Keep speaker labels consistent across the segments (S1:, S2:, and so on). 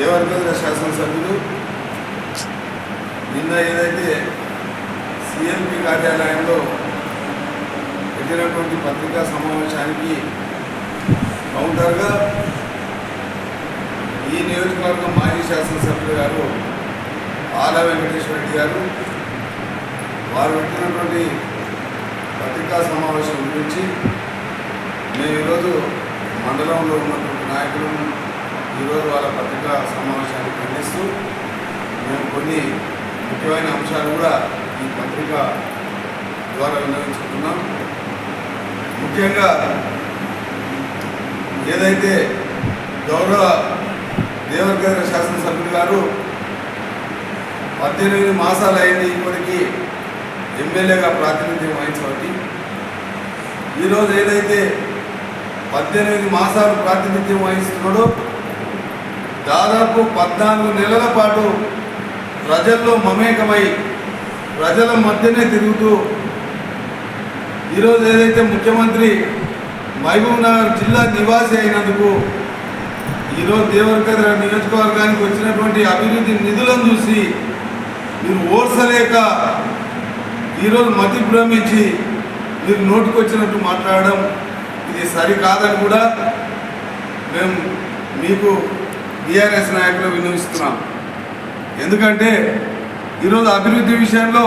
S1: దేవరగద్ర శాసనసభ్యులు నిన్న ఏదైతే సిఎంపి కార్యాలయంలో పెట్టినటువంటి పత్రికా సమావేశానికి కౌంటర్గా ఈ నియోజకవర్గం మాజీ శాసనసభ్యులు గారు ఆల వెంకటేశ్వర రెడ్డి గారు వారు పెట్టినటువంటి పత్రికా సమావేశం గురించి మేము ఈరోజు మండలంలో ఉన్నటువంటి నాయకులను ఈరోజు వాళ్ళ పత్రికా సమావేశాన్ని ఖండిస్తూ మేము కొన్ని ముఖ్యమైన అంశాలు కూడా ఈ పత్రిక ద్వారా వినియోగించుకున్నాం ముఖ్యంగా ఏదైతే గౌరవ దేవరగర శాసనసభ్యులు గారు పద్దెనిమిది మాసాలు అయింది ఇప్పటికీ ఎమ్మెల్యేగా ప్రాతినిధ్యం వహించబట్టి ఈరోజు ఏదైతే పద్దెనిమిది మాసాలు ప్రాతినిధ్యం వహిస్తున్నాడో దాదాపు పద్నాలుగు నెలల పాటు ప్రజల్లో మమేకమై ప్రజల మధ్యనే తిరుగుతూ ఈరోజు ఏదైతే ముఖ్యమంత్రి మహబూబ్ నగర్ జిల్లా నివాసి అయినందుకు ఈరోజు దేవరకద్ర నియోజకవర్గానికి వచ్చినటువంటి అభివృద్ధి నిధులను చూసి మీరు ఓర్చలేక ఈరోజు మతి భ్రమించి మీరు నోటుకొచ్చినట్టు మాట్లాడడం ఇది సరికాదని కూడా మేము మీకు బీఆర్ఎస్ నాయకులు వినిపిస్తున్నాం ఎందుకంటే ఈరోజు అభివృద్ధి విషయంలో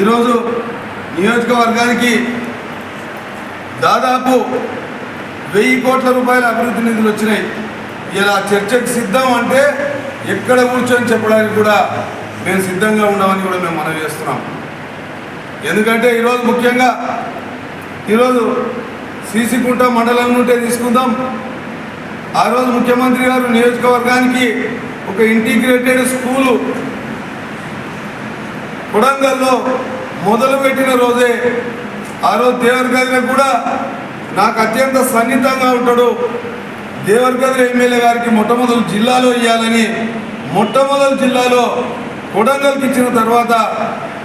S1: ఈరోజు నియోజకవర్గానికి దాదాపు వెయ్యి కోట్ల రూపాయల అభివృద్ధి నిధులు వచ్చినాయి. ఇలా చర్చకు సిద్ధం అంటే ఎక్కడ కూర్చొని చెప్పడానికి కూడా మేము సిద్ధంగా ఉన్నామని కూడా మేము మనవి చేస్తున్నాం. ఎందుకంటే ఈరోజు ముఖ్యంగా ఈరోజు సీసీకుంట మండలం నుండే తీసుకుందాం. ఆ రోజు ముఖ్యమంత్రి గారు నియోజకవర్గానికి ఒక ఇంటిగ్రేటెడ్ స్కూలు కొడంగల్లో మొదలుపెట్టిన రోజే ఆ రోజు దేవరగదిలో కూడా నాకు అత్యంత సన్నిహితంగా ఉంటాడు. దేవరగదిలో ఎమ్మెల్యే గారికి మొట్టమొదటి జిల్లాలో ఇవ్వాలని మొట్టమొదటి జిల్లాలో కొడంగల్కి ఇచ్చిన తర్వాత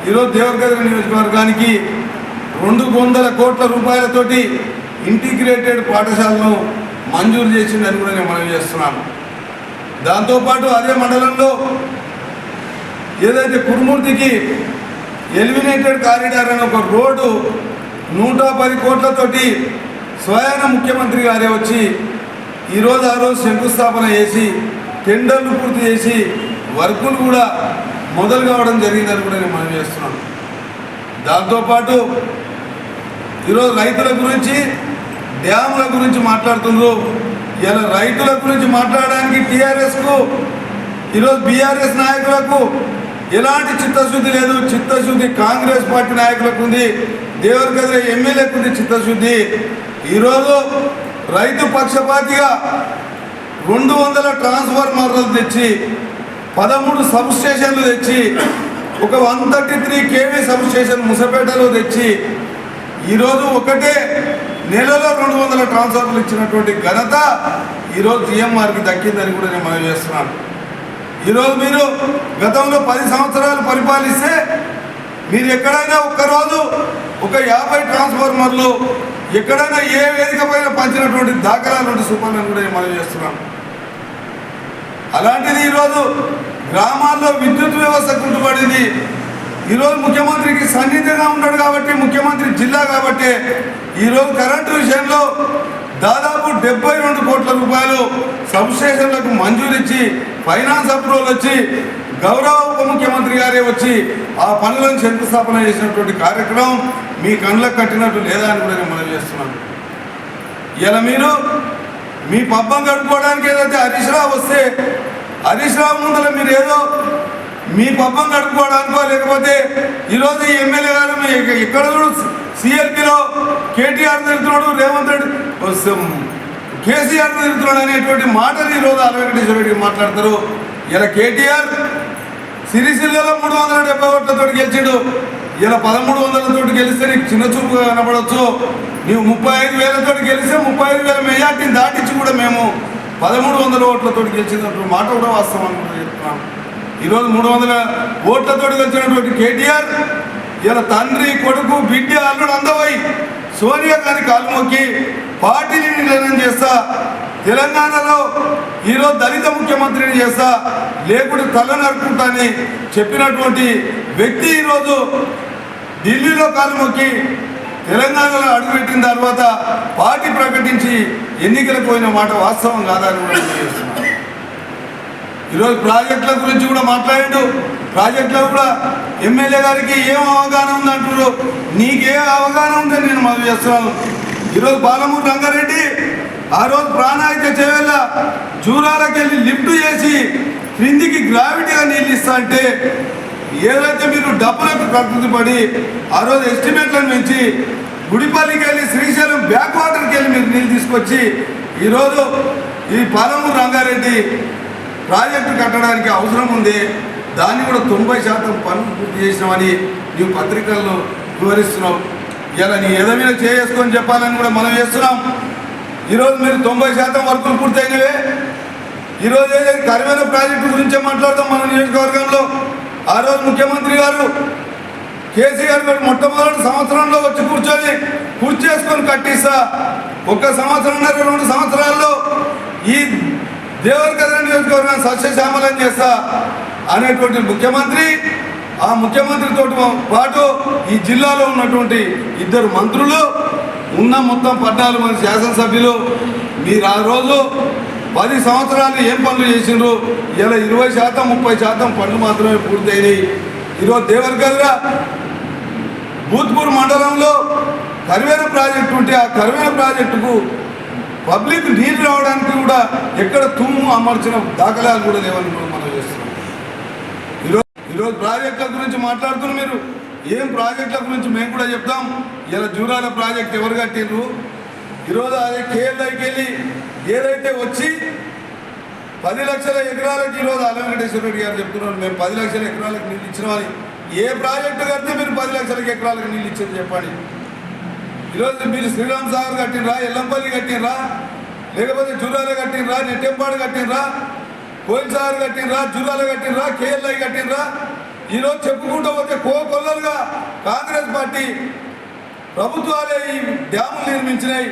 S1: ఈరోజు దేవరగదిలో నియోజకవర్గానికి రెండు వందల కోట్ల రూపాయలతోటి ఇంటిగ్రేటెడ్ పాఠశాలను మంజూరు చేసిందని కూడా నేను మనవి చేస్తున్నాను. దాంతోపాటు అదే మండలంలో ఏదైతే కురుమూర్తికి ఎలిమినేటెడ్ కారిడార్ అనే ఒక రోడ్డు నూట పది కోట్లతోటి స్వయాన ముఖ్యమంత్రి గారే వచ్చి ఈరోజు ఆ రోజు శంకుస్థాపన చేసి టెండర్లు పూర్తి చేసి వర్కులు కూడా మొదలు కావడం జరిగిందని కూడా నేను మనం చేస్తున్నాను. దాంతోపాటు ఈరోజు రైతుల గురించి డ్యాముల గురించి మాట్లాడుతున్నారు ఇలా రైతుల గురించి మాట్లాడడానికి టీఆర్ఎస్కు ఈరోజు బీఆర్ఎస్ నాయకులకు ఎలాంటి చిత్తశుద్ధి లేదు. చిత్తశుద్ధి కాంగ్రెస్ పార్టీ నాయకులకు ఉంది. దేవరగద్ర ఎమ్మెల్యేకు ఉంది చిత్తశుద్ధి. ఈరోజు రైతు పక్షపాతిగా రెండు వందల ట్రాన్స్ఫార్మర్లు తెచ్చి పదమూడు సబ్ స్టేషన్లు తెచ్చి ఒక one thirty three KV sub station ముసపేటలో తెచ్చి ఈరోజు ఒకటే నెలలో రెండు వందల ట్రాన్స్ఫర్లు ఇచ్చినటువంటి ఘనత ఈరోజు జిఎంఆర్కి దక్కిందని కూడా నేను మనం చేస్తున్నాను. ఈరోజు మీరు గతంలో పది సంవత్సరాలు పరిపాలిస్తే మీరు ఎక్కడైనా ఒక్కరోజు ఒక యాభై ట్రాన్స్ఫార్మర్లు ఎక్కడైనా ఏ వేదిక పైన పంచినటువంటి దాఖలాలు సూపర్లను కూడా నేను మనం చేస్తున్నాం అలాంటిది ఈరోజు గ్రామాల్లో విద్యుత్ వ్యవస్థ కుంటుపడింది. ఈరోజు ముఖ్యమంత్రికి సన్నిహితంగా ఉన్నాడు కాబట్టి ముఖ్యమంత్రి జిల్లా కాబట్టి ఈరోజు కరెంటు విషయంలో దాదాపు డెబ్బై రెండు కోట్ల రూపాయలు సబ్స్టేషన్లకు మంజూరిచ్చి ఫైనాన్స్ అప్రూవల్ వచ్చి గౌరవ ఉప ముఖ్యమంత్రి గారే వచ్చి ఆ పనులను శంకుస్థాపన చేసినటువంటి కార్యక్రమం మీ కళ్ళకు కట్టినట్టు లేదా అని కూడా నేను మనం చేస్తున్నాను. ఇలా మీరు మీ పబ్బం గడుపుకోవడానికి ఏదైతే హరీష్ రావు వస్తే హరీష్ రావు ముందర మీరు ఏదో మీ పబ్బం గడుపుకోవడానికో లేకపోతే ఈరోజు ఎమ్మెల్యే గారు ఇక్కడ సిఎల్పిలో కేటీఆర్ తిరుగుతున్నాడు రేవంత్ రెడ్డి కేసీఆర్ తిరుగుతున్నాడు అనేటువంటి మాటలు ఈరోజు అరవై రెడ్డి మాట్లాడతారు. ఇలా కేటీఆర్ సిరిసిల్లలో మూడు వందల డెబ్బై ఓట్లతో గెలిచాడు. ఇలా పదమూడు వందలతో గెలిస్తే నీకు చిన్న చూపుగా కనపడవచ్చు నీవు ముప్పై ఐదు వేలతో గెలిస్తే ముప్పై ఐదు వేల మెజార్టీని దాటించి కూడా మేము పదమూడు వందల ఓట్లతో గెలిచినటువంటి మాట కూడా వాస్తవం చెప్తున్నాను చెప్తున్నాం. ఈరోజు మూడు వందల ఓట్లతోటి వచ్చినటువంటి కేటీఆర్ ఇలా తండ్రి కొడుకు బిడ్డ అల్లుడు అందవై సోనియా గారి కాలు మొక్కి పార్టీని నిర్ణయం చేస్తా తెలంగాణలో ఈరోజు దళిత ముఖ్యమంత్రిని చేస్తా లేకుంటే తల నరుకుంటాని చెప్పినటువంటి వ్యక్తి ఈరోజు ఢిల్లీలో కాలు మొక్కి తెలంగాణలో అడుగుపెట్టిన తర్వాత పార్టీ ప్రకటించి ఎన్నికలకు పోయిన మాట వాస్తవం కాదని కూడా తెలియజేస్తున్నాను. ఈరోజు ప్రాజెక్టుల గురించి కూడా మాట్లాడాడు. ప్రాజెక్టులో కూడా ఎమ్మెల్యే గారికి ఏం అవగాహన ఉంది అంటున్నారు నీకే అవగాహన ఉందని నేను మనం చేస్తున్నాను. ఈరోజు బాలమూరు రంగారెడ్డి ఆ రోజు ప్రాణాయిత చేయాల జూరాలకు వెళ్ళి లిఫ్ట్ చేసి క్రిందికి గ్రావిటీగా నీళ్ళు ఇస్తా అంటే ఏదైతే మీరు డబ్బులకు ప్రకృతి పడి ఆ రోజు ఎస్టిమేట్లను పెంచి గుడిపల్లికి వెళ్ళి శ్రీశైలం బ్యాక్ వాటర్కి వెళ్ళి మీరు నీళ్ళు తీసుకొచ్చి ఈరోజు ఈ పాలమూరు రంగారెడ్డి ప్రాజెక్టు కట్టడానికి అవసరం ఉంది దాన్ని కూడా తొంభై శాతం పనులు పూర్తి చేసినామని నీవు పత్రికల్లో వివరిస్తున్నావు. ఇలా నీ ఏదైనా మీద చేసుకొని చెప్పాలని కూడా మనం చేస్తున్నాం. ఈరోజు మీరు తొంభై శాతం వర్కులు పూర్తయినవే. ఈరోజు ఏదైతే కరివేల ప్రాజెక్టు గురించే మాట్లాడతాం మన నియోజకవర్గంలో. ఆ రోజు ముఖ్యమంత్రి గారు కేసీఆర్ గారు మొట్టమొదటి సంవత్సరంలో వచ్చి కూర్చొని కూర్చేసుకొని చేసుకొని కట్టిస్తా. ఒక్క సంవత్సరం రెండు సంవత్సరాల్లో. ఈ దేవరకథ నియోజకవర్గాన్ని సస్యశ్యామలం చేస్తా అనేటువంటి ముఖ్యమంత్రి ఆ ముఖ్యమంత్రితో పాటు ఈ జిల్లాలో ఉన్నటువంటి ఇద్దరు మంత్రులు ఉన్న మొత్తం పద్నాలుగు మంది శాసనసభ్యులు మీరు ఆ రోజు పది సంవత్సరాలు ఏం పనులు చేసిండ్రు? ఇలా ఇరవై శాతం ముప్పై శాతం పనులు మాత్రమే పూర్తయినాయి. ఈరోజు దేవరకద్ర భూత్పూర్ మండలంలో కరివేన ప్రాజెక్టు ఉంటే ఆ కరివేన ప్రాజెక్టుకు పబ్లిక్ నీళ్ళు రావడానికి కూడా ఎక్కడ తుమ్ము అమర్చిన దాఖలాలు కూడా లేవని కూడా మనం చేస్తున్నాం. ఈరోజు ఈరోజు ప్రాజెక్టుల గురించి మాట్లాడుతున్నారు మీరు ఏం ప్రాజెక్టుల గురించి మేము కూడా చెప్తాం. ఇలా జూరాల ప్రాజెక్ట్ ఎవరు కట్టిండ్రు ఈరోజు అదే కేఎల్ఐకి వెళ్ళి ఏదైతే వచ్చి పది లక్షల ఎకరాలకి ఈరోజు అల్లం వెంకటేశ్వర రెడ్డి గారు చెప్తున్నారు. మేము పది లక్షల ఎకరాలకు నీళ్ళు ఇచ్చినామని ఏ ప్రాజెక్టు కడితే మీరు పది లక్షల ఎకరాలకు నీళ్ళు ఇచ్చారు చెప్పండి. ఈరోజు మీరు శ్రీరామ్ సాగర్ కట్టినరా ఎల్లంపల్లి కట్టినరా లేకపోతే జూరాల కట్టినరా నెట్టెంపాడు కట్టినరా కోయిల్ సాగర్ కట్టినరా జూరాల కట్టినరా కేఎల్ఐ కట్టినరా ఈరోజు చెప్పుకుంటూ పోతే కోకొల్లలుగా కాంగ్రెస్ పార్టీ ప్రభుత్వాలే ఈ డ్యాములు నిర్మించినాయి.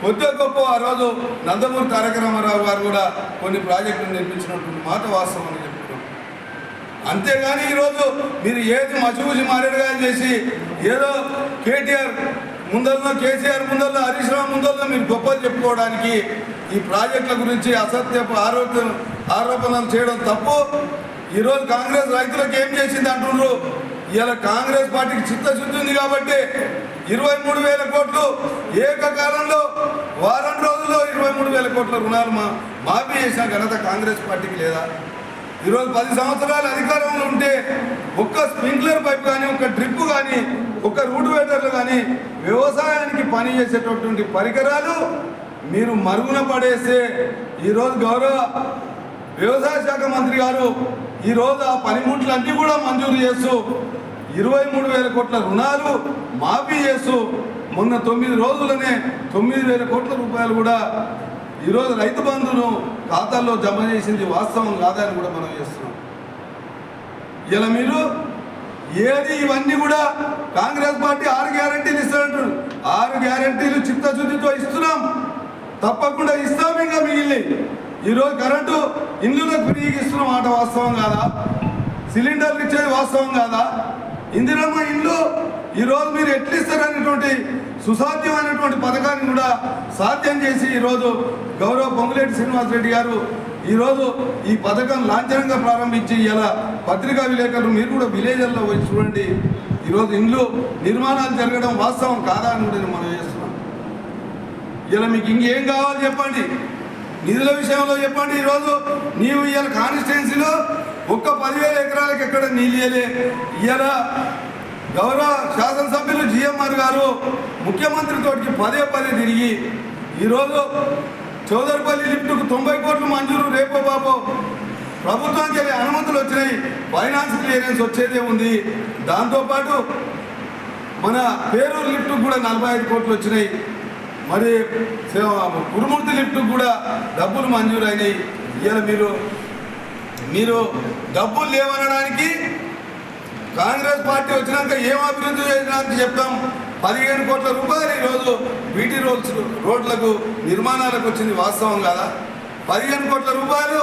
S1: కొద్ది గొప్ప ఆ రోజు నందమూరి తారక రామారావు గారు కూడా కొన్ని ప్రాజెక్టులు నిర్మించినటువంటి మాట వాస్తవం అని చెప్తున్నాం అంతేగాని ఈరోజు మీరు ఏది మసిపూసి మారేడుగా చేసి ఏదో కేటీఆర్ ముందల్లో కేసీఆర్ ముందల్లో హరీష్ రావు ముందల్లో మీరు గొప్పలు చెప్పుకోవడానికి ఈ ప్రాజెక్టుల గురించి అసత్యపు ఆరోపణ ఆరోపణలు చేయడం తప్పు. ఈరోజు కాంగ్రెస్ రైతులకు ఏం చేసింది అంటున్నారు ఇలా కాంగ్రెస్ పార్టీకి చిత్తశుద్ధి ఉంది కాబట్టి ఇరవై మూడు వేల కోట్లు ఏకకాలంలో వారం రోజుల్లో ఇరవై మూడు వేల కోట్ల రుణాలు మా మాఫీ చేసిన ఘనత కాంగ్రెస్ పార్టీకి లేదా? ఈరోజు పది సంవత్సరాలు అధికారంలో ఉంటే ఒక్క స్ప్రింక్లర్ పైప్ కానీ ఒక్క డ్రిప్ కానీ ఒక్క రూట్ వేటర్లు కానీ వ్యవసాయానికి పని చేసేటటువంటి పరికరాలు మీరు మరుగున పడేస్తే ఈరోజు గౌరవ వ్యవసాయ శాఖ మంత్రి గారు ఈరోజు ఆ పనిముట్లన్నీ కూడా మంజూరు చేస్తూ ఇరవై మూడు వేల కోట్ల రుణాలు మాఫీ చేస్తూ మొన్న తొమ్మిది రోజులనే తొమ్మిది వేల కోట్ల రూపాయలు కూడా ఈరోజు రైతు బంధును ఖాతాల్లో జమ చేసింది వాస్తవం కాదని కూడా మనం చేస్తున్నాం. ఇలా మీరు ఏది ఇవన్నీ కూడా కాంగ్రెస్ పార్టీ ఆరు గ్యారంటీలు ఇస్తారంటారు ఆరు గ్యారంటీలు చిత్తశుద్ధితో ఇస్తున్నాం. తప్పకుండా ఇస్తాం ఇంకా మిగిలిన ఈరోజు కరెంటు ఇండ్లకు ఫ్రీగా ఇస్తున్న మాట వాస్తవం కాదా? సిలిండర్లు ఇచ్చేది వాస్తవం కాదా? ఇందిరమ్మ ఇల్లు ఈరోజు మీరు ఎట్లు ఇస్తారనేటువంటి సుసాధ్యమైనటువంటి పథకాన్ని కూడా సాధ్యం చేసి ఈరోజు గౌరవ పొంగులేటి శ్రీనివాసరెడ్డి గారు ఈరోజు ఈ పథకం లాంఛనంగా ప్రారంభించి ఇలా పత్రికా విలేకరులు మీరు కూడా విలేజ్ల్లో వచ్చి చూడండి. ఈరోజు ఇండ్లు నిర్మాణాలు జరగడం వాస్తవం కాదా అని కూడా నేను మనం చేస్తున్నాం ఇలా మీకు ఇంకేం కావాలి చెప్పండి. నిధుల విషయంలో చెప్పండి. ఈరోజు నీవు ఇవాళ కాన్స్టిట్యున్సీలో ఒక్క పదివేల ఎకరాలకు ఎక్కడ నీళ్ళే ఇవాళ గౌరవ శాసనసభ్యులు జిఎంఆర్ గారు ముఖ్యమంత్రితోటికి పదే పదే తిరిగి ఈరోజు చౌదరిపల్లి లిఫ్ట్కు తొంభై కోట్లు మంజూరు రేపో బాబో ప్రభుత్వానికి అనుమతులు వచ్చినాయి ఫైనాన్స్ క్లియరెన్స్ వచ్చేదే ఉంది. దాంతోపాటు మన పేరు లిఫ్ట్ కూడా నలభై ఐదు కోట్లు వచ్చినాయి. మరి సేవ- కురుమూర్తి లిఫ్ట్ కూడా డబ్బులు మంజూరు అయినాయి ఇవాళ మీరు మీరు డబ్బులు లేవనడానికి కాంగ్రెస్ పార్టీ వచ్చినాక ఏం అభివృద్ధి చేసినాక చెప్తాం? పదిహేను కోట్ల రూపాయలు ఈరోజు బీటీ రోడ్స్ రోడ్లకు నిర్మాణాలకు వచ్చింది వాస్తవం కదా? పదిహేను కోట్ల రూపాయలు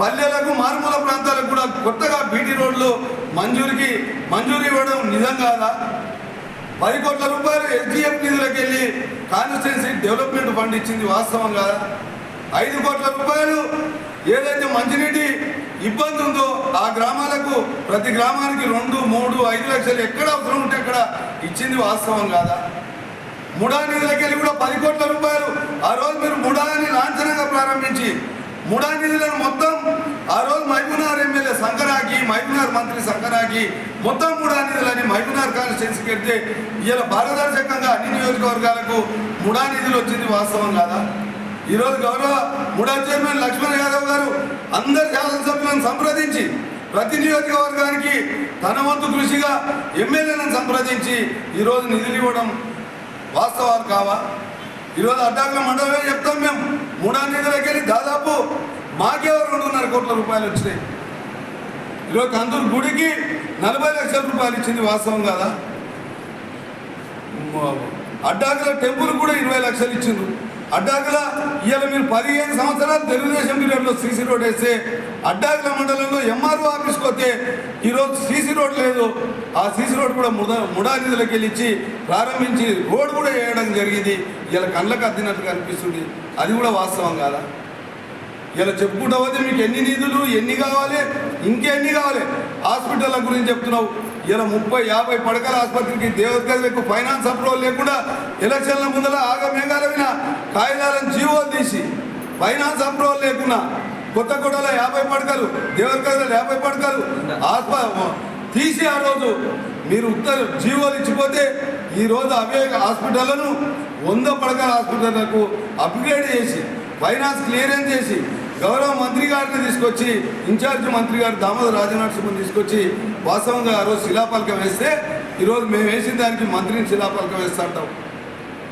S1: పల్లెలకు మారుమూల ప్రాంతాలకు కూడా కొత్తగా బీటీ రోడ్లు మంజూరికి మంజూరు ఇవ్వడం నిజం కాదా? పది కోట్ల రూపాయలు ఎస్డిఎఫ్ నిధులకు వెళ్ళి కాన్స్టిట్యున్సీ డెవలప్మెంట్ ఫండ్ ఇచ్చింది వాస్తవం కాదా? ఐదు కోట్ల రూపాయలు ఏదైతే మంచినీటి ఇబ్బంది ఉందో ఆ గ్రామాలకు ప్రతి గ్రామానికి రెండు మూడు ఐదు లక్షలు ఎక్కడ అవసరం ఉంటే అక్కడ ఇచ్చింది వాస్తవం కాదా? ముడా నిధులకి వెళ్ళి కూడా పది కోట్ల రూపాయలు ఆ రోజు మీరు ముడాని లాంఛనంగా ప్రారంభించి ముడా నిధులను మొత్తం ఆ రోజు మైబునార్ ఎమ్మెల్యే సంకరాకి మైబునార్ మంత్రి సంకరాకి మొత్తం ముడా నిధులని మైబునార్ కాన్స్టిట్యున్సీకి వెళ్తే ఇలా పారదర్శకంగా అన్ని నియోజకవర్గాలకు ముడా నిధులు వచ్చింది వాస్తవం కాదా? ఈరోజు గౌరవ ముడా చైర్మన్ లక్ష్మణ్ యాదవ్ గారు అందరు శాసనసభ్యులను సంప్రదించి ప్రతి నియోజకవర్గానికి తన వంతు కృషిగా ఎమ్మెల్యేలను సంప్రదించి ఈరోజు నిధులు ఇవ్వడం వాస్తవాలు కావా? ఈరోజు అడ్డాకుల మండలమే చెప్తాం మేము. మూడా నిధులకి వెళ్ళి దాదాపు మాకే రెండున్నర కోట్ల రూపాయలు వచ్చినాయి. ఈరోజు కందూరు గుడికి నలభై లక్షల రూపాయలు ఇచ్చింది వాస్తవం కదా? అడ్డాకుల టెంపుల్ కూడా ఇరవై లక్షలు ఇచ్చిండ్రు. అడ్డాకుల ఇవాళ మీరు పదిహేను సంవత్సరాలు తెలుగుదేశం పీరియడ్లో సీసీ రోడ్ వేస్తే అడ్డాకుల మండలంలో ఎంఆర్ఓ ఆఫీస్కి వస్తే ఈరోజు సీసీ రోడ్ లేదు. ఆ సీసీ రోడ్ కూడా ముడా ముడా నిధులకి ప్రారంభించి రోడ్ కూడా వేయడం జరిగింది. ఇలా కళ్ళకు అద్దినట్టుగా అనిపిస్తుంది. అది కూడా వాస్తవం కాదా? ఇలా చెప్పుకుంటా పోతే మీకు ఎన్ని నిధులు ఎన్ని కావాలి ఇంకెన్ని కావాలి? హాస్పిటల్ల గురించి చెప్తున్నావు. ఇలా ముప్పై యాభై పడకల ఆసుపత్రికి దేవతలకు ఫైనాన్స్ అప్రూవల్ లేకుండా ఎలక్షన్ల ముందర ఆగమేఘాలమైన కాగితాలను జీవోలు తీసి ఫైనాన్స్ అప్రూవల్ లేకుండా కొత్తగూడలో యాభై పడకలు దేవతగదిలో యాభై పడకలు ఆస్ప తీసి ఆ రోజు మీరు ఉత్తర జీవోలు ఇచ్చిపోతే ఈరోజు అవే హాస్పిటళ్ళను వంద పడకల హాస్పిటళ్ళకు అప్గ్రేడ్ చేసి ఫైనాన్స్ క్లియరెన్స్ చేసి గౌరవ మంత్రి గారిని తీసుకొచ్చి ఇన్ఛార్జ్ మంత్రి గారు దామోదర రాజనరసింహన్ తీసుకొచ్చి వాస్తవంగా ఆ రోజు శిలాపలకం వేస్తే ఈరోజు మేము వేసిన దానికి మంత్రిని శిలాపలకం వేస్తా అంటాం.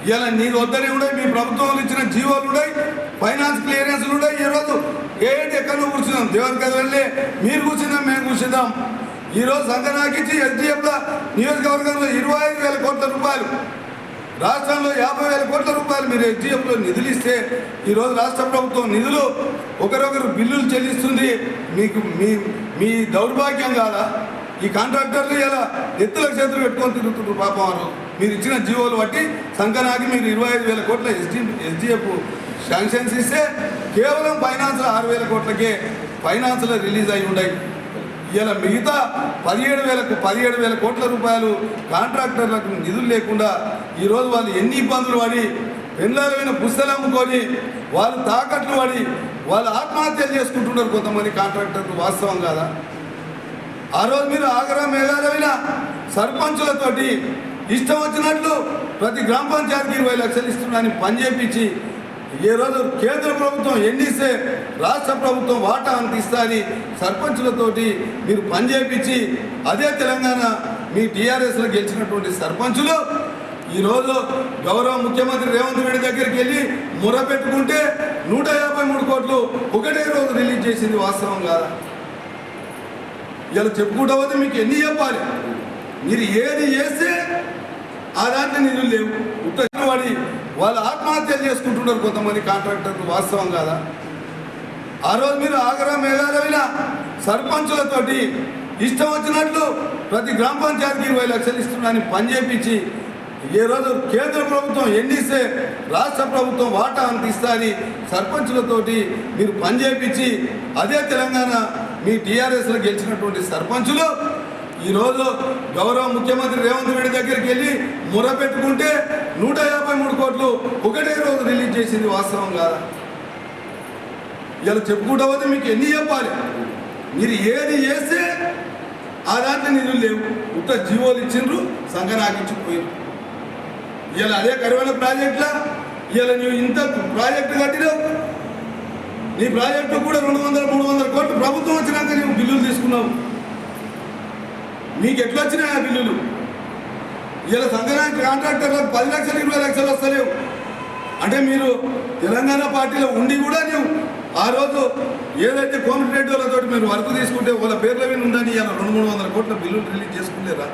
S1: ఇలా నీరు వద్దని ఉన్నాయి మీ ప్రభుత్వంలో ఇచ్చిన జీవోలు ఉన్నాయి ఫైనాన్స్ క్లియరెన్స్లు ఉన్నాయి ఈరోజు ఏంటి ఎక్కడ కూర్చున్నాం దేవుని వెళ్ళి మీరు కూర్చున్నాం మేము కూర్చున్నాం. ఈరోజు సంఘనాకిచ్చి ఎస్డిఎఫ్ల నియోజకవర్గంలో ఇరవై ఐదు వేల కోట్ల రూపాయలు రాష్ట్రంలో యాభై వేల కోట్ల రూపాయలు మీరు ఎస్డిఎఫ్లో నిధులు ఇస్తే ఈరోజు రాష్ట్ర ప్రభుత్వం నిధులు ఒకరొకరు బిల్లులు చెల్లిస్తుంది. మీకు మీ మీ దౌర్భాగ్యం కాదా? ఈ కాంట్రాక్టర్లు ఇలా ఎత్తుల చేతులు పెట్టుకొని తిరుగుతుంటారు పాపం వారు మీరు ఇచ్చిన జీవోలు బట్టి సంకనాకి మీరు ఇరవై ఐదు వేల కోట్ల ఎస్డి ఎస్డిఎఫ్ శాంక్షన్స్ ఇస్తే కేవలం ఫైనాన్స్లో ఆరు వేల కోట్లకే ఫైనాన్స్లో రిలీజ్ అయి ఉన్నాయి ఇలా మిగతా పదిహేడు వేలకు పదిహేడు వేల కోట్ల రూపాయలు కాంట్రాక్టర్లకు నిధులు లేకుండా ఈరోజు వాళ్ళు ఎన్ని ఇబ్బందులు పడి పెళ్ళమైన పుస్తలు అమ్ముకొని వాళ్ళు తాకట్లు పడి వాళ్ళు ఆత్మహత్యలు చేసుకుంటున్నారు కొంతమంది కాంట్రాక్టర్లు వాస్తవం కాదా? ఆ రోజు మీరు ఆగరా మేఘాలైన సర్పంచులతోటి ఇష్టం వచ్చినట్లు ప్రతి గ్రామ పంచాయతీకి ఇరవై లక్షలు ఇస్తున్నారని పని చేపించి ఈరోజు రోజు కేంద్ర ప్రభుత్వం ఎన్ని రాష్ట్ర ప్రభుత్వం వాటా అంత ఇస్తారని సర్పంచులతోటి మీరు పనిచేపించి అదే తెలంగాణ మీ టీఆర్ఎస్లో గెలిచినటువంటి సర్పంచులు ఈరోజు గౌరవ ముఖ్యమంత్రి రేవంత్ రెడ్డి దగ్గరికి వెళ్ళి ముర పెట్టుకుంటే నూట యాభై మూడు కోట్లు ఒకటే రోజు రిలీజ్ చేసింది వాస్తవం కాదా? ఇలా చెప్పుకుంటా పోతే మీకు ఎన్ని చెప్పాలి? మీరు ఏది చేస్తే ఆ దాంట్లో నిధులు లేవు. ఉత్తర వాడి వాళ్ళు ఆత్మహత్యలు చేసుకుంటున్నారు కొంతమంది కాంట్రాక్టర్లు వాస్తవం కాదా? ఆ రోజు మీరు ఆగరా మేఘాలైన సర్పంచులతోటి ఇష్టం వచ్చినట్లు ప్రతి గ్రామ పంచాయతీకి ఇరవై లక్షలు ఇస్తున్నారని పని చేపించి ఏ రోజు కేంద్ర ప్రభుత్వం ఎన్నిస్తే రాష్ట్ర ప్రభుత్వం వాటా అంత ఇస్తారని సర్పంచులతోటి మీరు పని చేపించి అదే తెలంగాణ మీ టీఆర్ఎస్లో గెలిచినటువంటి సర్పంచులు ఈరోజు గౌరవ ముఖ్యమంత్రి రేవంత్ రెడ్డి దగ్గరికి వెళ్ళి ముర పెట్టుకుంటే నూట యాభై మూడు కోట్లు ఒకటే రోజు రిలీజ్ చేసింది వాస్తవం కాదా? ఇలా చెప్పుకుంటా పోతే మీకు ఎన్ని చెప్పాలి? మీరు ఏది చేస్తే ఆ దాంట్లో నిధులు లేవు. ఉత్త జీవోలు ఇచ్చిండ్రు సంఘనాకించి పోయారు ఇలా అదే కరువైన ప్రాజెక్టులా? ఇలా నువ్వు ఇంత ప్రాజెక్టు కట్టినావు. నీ ప్రాజెక్టు కూడా రెండు వందల మూడు వందల కోట్లు ప్రభుత్వం వచ్చినాక నువ్వు బిల్లులు తీసుకున్నావు. మీకు ఎట్లా వచ్చినాయి ఆ బిల్లులు? ఇలా సంక్రాంతి కాంట్రాక్టర్లకు పది లక్షలు ఇరవై లక్షలు వస్తలేవు. అంటే మీరు తెలంగాణ పార్టీలో ఉండి కూడా నువ్వు ఆ రోజు ఏదైతే కోమటిరెడ్డి వాళ్ళతో మీరు వర్క్ తీసుకుంటే వాళ్ళ పేర్ల మీద ఉందని ఇలా రెండు మూడు వందల కోట్ల బిల్లులు రిలీజ్ చేసుకునేరా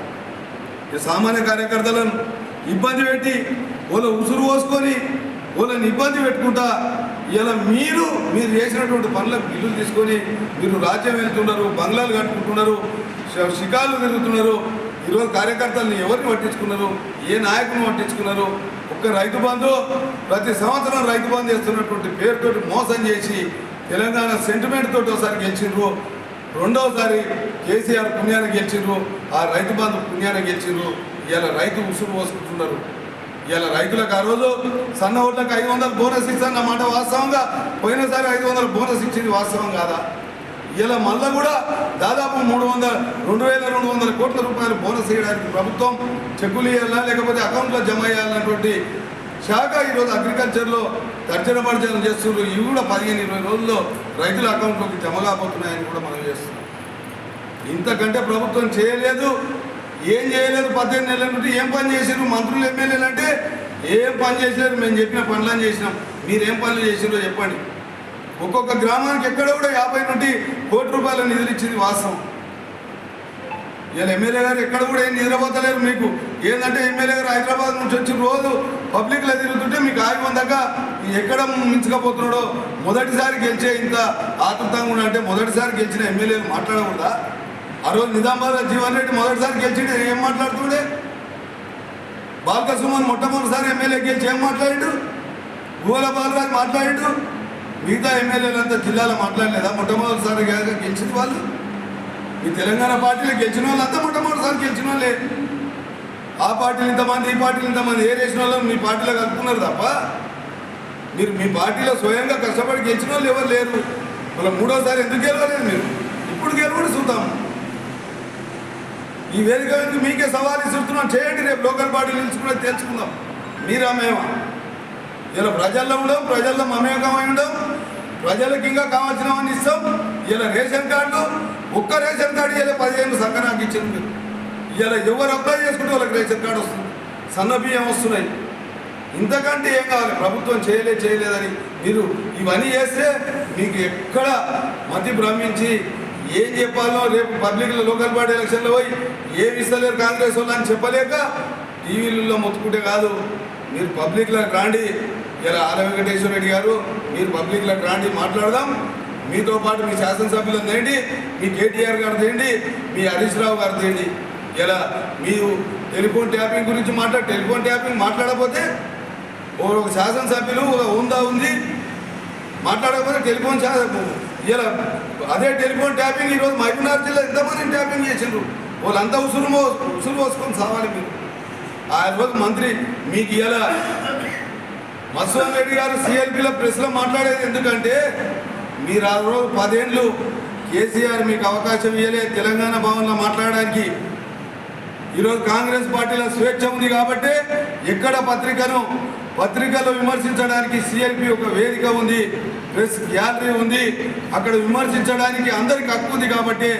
S1: సామాన్య కార్యకర్తలను ఇబ్బంది పెట్టి వాళ్ళ ఉసురు పోసుకొని వాళ్ళని ఇబ్బంది పెట్టుకుంటా ఇలా మీరు మీరు చేసినటువంటి పనులకు బిల్లులు తీసుకొని మీరు రాజ్యం వెళ్తున్నారు బంగ్లాలు కట్టుకుంటున్నారు షికార్లు తిరుగుతున్నారు. ఈరోజు కార్యకర్తలను ఎవరిని పట్టించుకున్నారు? ఏ నాయకుని పట్టించుకున్నారు? ఒక్క రైతు బంధు ప్రతి సంవత్సరం రైతు బంధు చేస్తున్నటువంటి పేరుతోటి మోసం చేసి తెలంగాణ సెంటిమెంట్ తోటి ఒకసారి గెలిచిండ్రు. రెండవసారి కేసీఆర్ పుణ్యాన్ని గెలిచిండ్రు. ఆ రైతు బంధు పుణ్యాన్ని గెలిచిండ్రు. ఇలా రైతు ఉసురు పోసుకుంటున్నారు. ఇలా రైతులకు ఆ రోజు సన్న ఓట్లకు ఐదు వందలు బోనస్ ఇస్తాను మాట వాస్తవంగా పోయినసారి ఐదు వందలు బోనస్ ఇచ్చింది వాస్తవం కాదా? ఇలా మళ్ళా కూడా దాదాపు మూడు వందల రెండు వేల రెండు వందల కోట్ల రూపాయలు బోనస్ ఇవ్వడానికి ప్రభుత్వం చెక్కులు ఇవ్వాలా లేకపోతే అకౌంట్లో జమ చేయాలన్నటువంటి శాఖ ఈరోజు అగ్రికల్చర్లో తర్జన భర్జన చేస్తున్నారు. ఇవి కూడా పదిహేను ఇరవై రోజుల్లో రైతుల అకౌంట్లోకి జమ కాబోతున్నాయని కూడా మనం చేస్తున్నాం. ఇంతకంటే ప్రభుత్వం చేయలేదు ఏం చేయలేదు పద్దెనిమిది నెలల నుండి ఏం పని చేసారు మంత్రులు ఎమ్మెల్యేలు అంటే ఏం పని చేశారు మేము చెప్పిన పనులను చేసినాం. మీరేం పనులు చేసిరో చెప్పండి. ఒక్కొక్క గ్రామానికి ఎక్కడ కూడా యాభై నుండి కోటి రూపాయలు నిధులు ఇచ్చింది వాస్తవం. ఇలా ఎమ్మెల్యే గారు ఎక్కడ కూడా ఏం నిద్రపోతలేరు మీకు. ఏంటంటే ఎమ్మెల్యే గారు హైదరాబాద్ నుంచి వచ్చి రోజు పబ్లిక్లో తిరుగుతుంటే మీకు ఆగి ఎక్కడ మించకపోతున్నాడో మొదటిసారి గెలిచే ఇంత ఆతృతంగా ఉన్న అంటే మొదటిసారి గెలిచిన ఎమ్మెల్యేలు మాట్లాడకూడదా? ఆ రోజు నిజామాబాద్ జీవన్ రెడ్డి మొదటిసారి గెలిచిండే ఏం మాట్లాడుతుండే? బాల్క సుమన్ మొట్టమొదటిసారి ఎమ్మెల్యే గెలిచి ఏం మాట్లాడాడు? గోల బాలరాజ్ మాట్లాడాడు? మిగతా ఎమ్మెల్యేలంతా జిల్లాలో మాట్లాడలేదా? మొట్టమొదటిసారి గెలిచిన వాళ్ళు. ఈ తెలంగాణ పార్టీలో గెలిచిన వాళ్ళంతా మొట్టమొదటిసారి గెలిచిన వాళ్ళే. ఆ పార్టీలు ఇంతమంది ఈ పార్టీలు ఇంతమంది ఏ చేసిన వాళ్ళు మీ పార్టీలో కలుపుకున్నారు తప్ప మీరు మీ పార్టీలో స్వయంగా కష్టపడి గెలిచిన వాళ్ళు ఎవరు లేరు. వాళ్ళ మూడోసారి ఎందుకు గెలవలేదు మీరు? ఇప్పుడు గెలవడు చూద్దాం. ఈ వేదిక మీకే సవాల్ ఇస్తున్నాం చేయండి రేపు లోకల్ పార్టీలు నిలుచుకునే తెలుసుకుందాం. మీరా మేమా? ఇలా ప్రజల్లో ఉండవు ప్రజల్లో మమేకమై ఉండవు ప్రజలకు ఇంకా కావాల్సినవన్నీ ఇస్తాం. ఇలా రేషన్ కార్డు ఒక్క రేషన్ కార్డు ఇలా పదిహేను సంక్రాంతి ఇచ్చింది. ఇలా ఎవరు అప్లై చేసుకుంటే వాళ్ళకి రేషన్ కార్డు వస్తుంది. సన్న బియ్యం వస్తున్నాయి. ఇంతకంటే ఏం కావాలి? ప్రభుత్వం చేయలే చేయలేదని మీరు ఇవన్నీ చేస్తే మీకు ఎక్కడ మతి భ్రమించి ఏం చెప్పాలో రేపు పబ్లిక్లో లోకల్ పార్టీ ఎలక్షన్లో పోయి ఏమి ఇస్తలేరు కాంగ్రెస్ వాళ్ళు అని చెప్పలేక టీవీలలో మొత్తుకుంటే కాదు. మీరు పబ్లిక్లోకి రాండి. ఇలా ఆర వెంకటేశ్వర రెడ్డి గారు మీరు పబ్లిక్లోకి రాండి మాట్లాడదాం. మీతో పాటు మీ శాసనసభ్యులను తేండి మీ కేటీఆర్ గారు తేండి మీ హరీష్ రావు గారు తేండి ఇలా మీరు టెలిఫోన్ ట్యాపింగ్ గురించి మాట్లాడి టెలిఫోన్ ట్యాపింగ్ మాట్లాడకపోతే ఓ ఒక శాసనసభ్యులు ఒక హోందా ఉంది? మాట్లాడకపోతే టెలిఫోన్ ఇలా అదే టెలిఫోన్ ట్యాపింగ్ ఈరోజు మహబూబ్నగర్ జిల్లా ఎంతమంది ట్యాపింగ్ చేసిండ్రు? వాళ్ళంతా ఉసురు ఉసురు పోసుకొని సావాలి మీరు. ఆ రోజు మంత్రి మీకు ఇలా మత్స్వామి రెడ్డి గారు సిఎల్పిలో ప్రెస్లో మాట్లాడేది ఎందుకంటే మీరు ఆ రోజు పదేళ్ళు కేసీఆర్ మీకు అవకాశం ఇవ్వలే తెలంగాణ భవన్లో మాట్లాడడానికి. ఈరోజు కాంగ్రెస్ పార్టీలో స్వేచ్ఛ ఉంది కాబట్టి ఎక్కడ పత్రికను పత్రికలో విమర్శించడానికి సిఎల్పి ఒక వేదిక ఉంది ప్రెస్ గ్యాలరీ ఉంది అక్కడ విమర్శించడానికి అందరికి హక్కు ఉంది కాబట్టి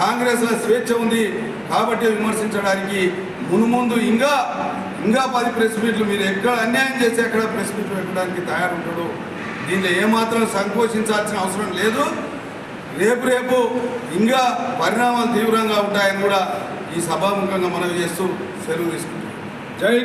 S1: కాంగ్రెస్లో స్వేచ్ఛ ఉంది కాబట్టి విమర్శించడానికి మునుముందు ఇంకా ఇంకా పది ప్రెస్ మీట్లు మీరు ఎక్కడ అన్యాయం చేసి ఎక్కడ ప్రెస్ మీట్లు పెట్టడానికి తయారుంటాడు దీనిలో ఏమాత్రం సంకోచించాల్సిన అవసరం లేదు. రేపు రేపు ఇంకా పరిణామాలు తీవ్రంగా ఉంటాయని కూడా ఈ సభాముఖంగా మనం చేస్తూ సెలవు తీసుకుంటాం
S2: జై